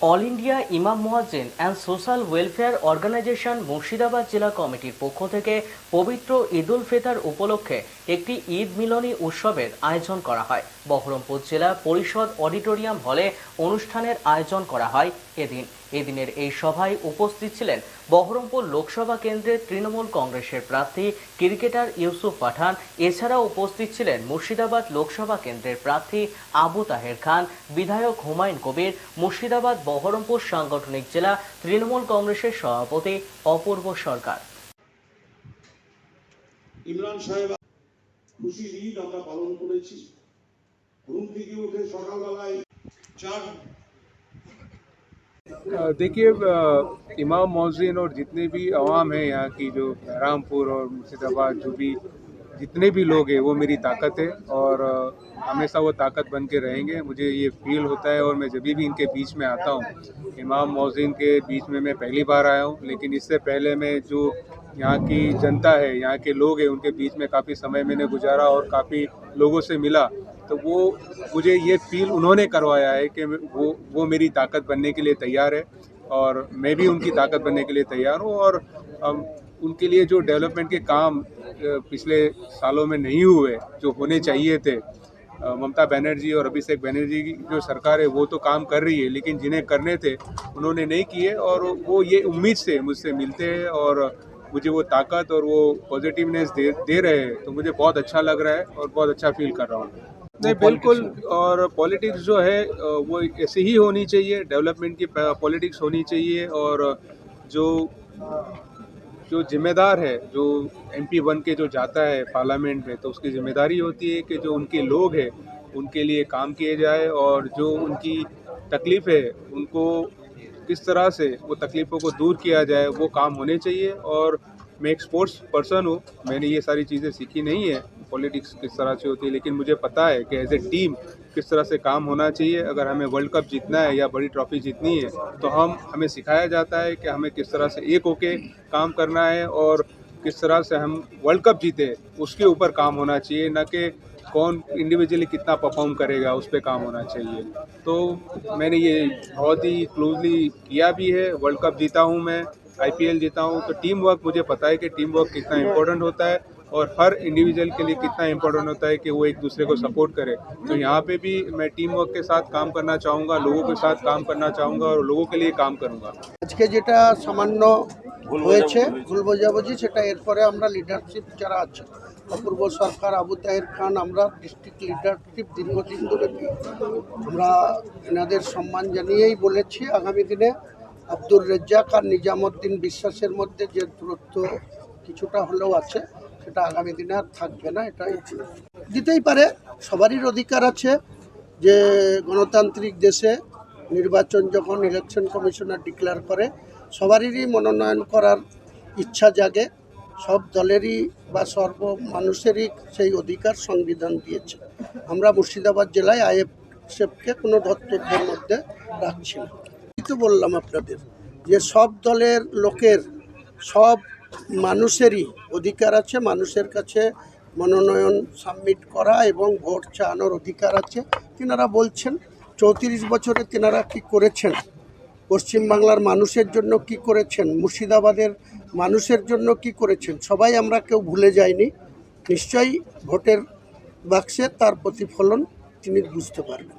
all India ইমাম মোয়াজেন and social welfare organisation Murshidabad জেলা কমিটির পক্ষ থেকে পবিত্র ঈদ উল ফেতার উপলক্ষে একটি ঈদ মিলনী উৎসবের আয়োজন করা হয়। বহরমপুর জেলা পরিষদ অডিটোরিয়াম হলে অনুষ্ঠানের আয়োজন করা হয় এদিন। এদিনের এই সভায় উপস্থিত ছিলেন বহরমপুর লোকসভা কেন্দ্রের তৃণমূল কংগ্রেসের প্রার্থী, ক্রিকেটার ইউসুফ পাঠান। এছাড়াও উপস্থিত ছিলেন মুর্শিদাবাদ লোকসভা কেন্দ্রের প্রার্থী আবু তাহের খান, বিধায়ক হুমায়ুন কবির, মুর্শিদাবাদ বহরমপুর সাংগঠনিক জেলা তৃণমূল কংগ্রেসের সভাপতি অপূর্ব সরকার। ইমরান সাহেব ঈদ আমরা পালন করেছি। ঘুম থেকে উঠে সকালবেলায় চার देखिए इमाम मौजिन और जितने भी अवाम हैं यहाँ की, जो बहरामपुर और मुर्शिदाबाद, जो भी जितने भी लोग हैं, वो मेरी ताकत है और हमेशा वो ताकत बन के रहेंगे। मुझे ये फील होता है और मैं जब भी इनके बीच में आता हूँ, इमाम मौजिन के बीच में मैं पहली बार आया हूँ, लेकिन इससे पहले मैं जो यहाँ की जनता है, यहाँ के लोग हैं, उनके बीच में काफ़ी समय मैंने गुजारा और काफ़ी लोगों से मिला। तो वो, मुझे ये फील उन्होंने करवाया है कि वो वो मेरी ताकत बनने के लिए तैयार है और मैं भी उनकी ताकत बनने के लिए तैयार हूँ और उनके लिए जो डेवलपमेंट के काम पिछले सालों में नहीं हुए, जो होने चाहिए थे ममता बनर्जी और अभिषेक बनर्जी की जो सरकार है, वो तो काम कर रही है, लेकिन जिन्हें करने थे, उन्होंने नहीं किए और वो ये उम्मीद से मुझसे मिलते हैं और मुझे वो ताकत और वो पॉजिटिवनेस दे दे रहे हैं। तो मुझे बहुत अच्छा लग रहा है और बहुत अच्छा फील कर रहा हूँ। नहीं बिल्कुल और पॉलिटिक्स जो है वो ऐसी ही होनी चाहिए डेवलपमेंट की पॉलिटिक्स होनी चाहिए और जो जो जिम्मेदार है जो एमपी बन के जो जाता है पार्लियामेंट में तो उसकी ज़िम्मेदारी होती है कि जो उनके लोग हैं उनके लिए काम किए जाए और जो उनकी तकलीफ़ है उनको किस तरह से वो तकलीफ़ों को दूर किया जाए वो काम होने चाहिए और मैं एक स्पोर्ट्स पर्सन हूँ, मैंने ये सारी चीज़ें सीखी नहीं है। पॉलिटिक्स किस तरह से होती है, लेकिन मुझे पता है कि एज ए टीम किस तरह से काम होना चाहिए। अगर हमें वर्ल्ड कप जीतना है या बड़ी ट्रॉफी जीतनी है तो हम, हमें सिखाया जाता है कि हमें किस तरह से एक होके काम करना है और किस तरह से हम वर्ल्ड कप जीते, उसके ऊपर काम होना चाहिए, न कि कौन इंडिविजुअली कितना परफॉर्म करेगा, उस पर काम होना चाहिए। तो मैंने ये बहुत ही क्लोजली किया भी है। वर्ल्ड कप जीता हूँ मैं। आईपीएल जीता हूँ तो टीम वर्क मुझे पता है कि टीम वर्क कितना इम्पोर्टेंट होता है और हर इंडिविजुअल के लिए कितना इम्पोर्टेंट होता है कि वो एक दूसरे को सपोर्ट करे तो यहाँ पे भी मैं टीम वर्क के साथ काम करना चाहूँगा लोगों के साथ काम करना चाहूँगा और लोगों के लिए काम करूँगा আজকে যেটা সামান্য হয়েছে ভুল বোঝাবুঝি সেটা এরপরে আমরা লিডারশিপ যারা আছে অপূর্ব সরকার আবু তাহের খান আমরা ডিস্ট্রিক্ট লিডারশিপ দীর্ঘদিন ধরে নিই। আমরা এনাদের সম্মান জানিয়েই বলেছি আগামী দিনে আব্দুর রেজ্জাক আর নিজামুদ্দিন বিশ্বাসের মধ্যে যে দূরত্ব কিছুটা হলেও আছে, সেটা আগামী দিনে আর থাকবে না, এটাই দিতেই পারে, সবারই অধিকার আছে যে গণতান্ত্রিক দেশে নির্বাচন যখন ইলেকশন কমিশনার ডিক্লেয়ার করে, সবারই মনোনয়ন করার ইচ্ছা জাগে, সব দলেরই বা সর্ব মানুষেরই সেই অধিকার সংবিধান দিয়েছে। আমরা মুর্শিদাবাদ জেলায় আইএফএফকে কোনো ধর্তব্যের মধ্যে রাখছি না। তো বললাম আপনাদের যে সব দলের লোকের, সব মানুষেরই অধিকার আছে, মানুষের কাছে মনোনয়ন সাবমিট করা এবং ভোট চাওয়ানোর অধিকার আছে। তিনারা বলছেন, চৌত্রিশ বছরে তিনারা কি করেছেন? পশ্চিমবাংলার মানুষের জন্য কি করেছেন? মুর্শিদাবাদের মানুষের জন্য কি করেছেন? সবাই আমরা কেউ ভুলে যাইনি। নিশ্চয়ই ভোটের বাক্সে তার প্রতিফলন তিনি বুঝতে পারবেন।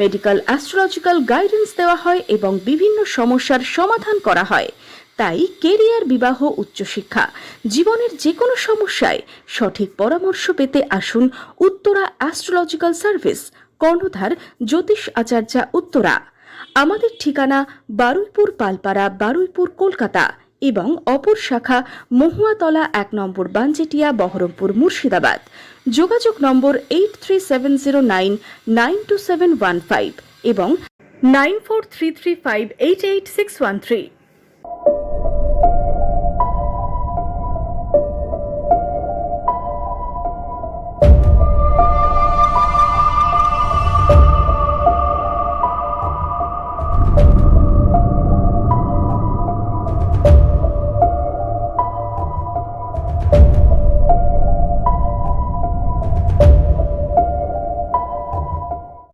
মেডিকেল অ্যাস্ট্রোলজিক্যাল গাইডেন্স দেওয়া হয় এবং বিভিন্ন সমস্যার সমাধান করা হয়। তাই কেরিয়ার বিবাহ উচ্চশিক্ষা, জীবনের যে কোনো সমস্যায় সঠিক পরামর্শ পেতে আসুন উত্তরা অ্যাস্ট্রোলজিক্যাল সার্ভিস, কর্ণধার জ্যোতিষ আচার্যা উত্তরা। আমাদের ঠিকানা বারুইপুর পালপাড়া, বারুইপুর, কলকাতা। এবং অপর শাখা মহুয়াতলা এক নম্বর বাঞ্জেটিয়া বহরমপুর মুর্শিদাবাদ। যোগাযোগ number eight three seven zero nine nine two seven one five এবং nine four three three five eight eight six one three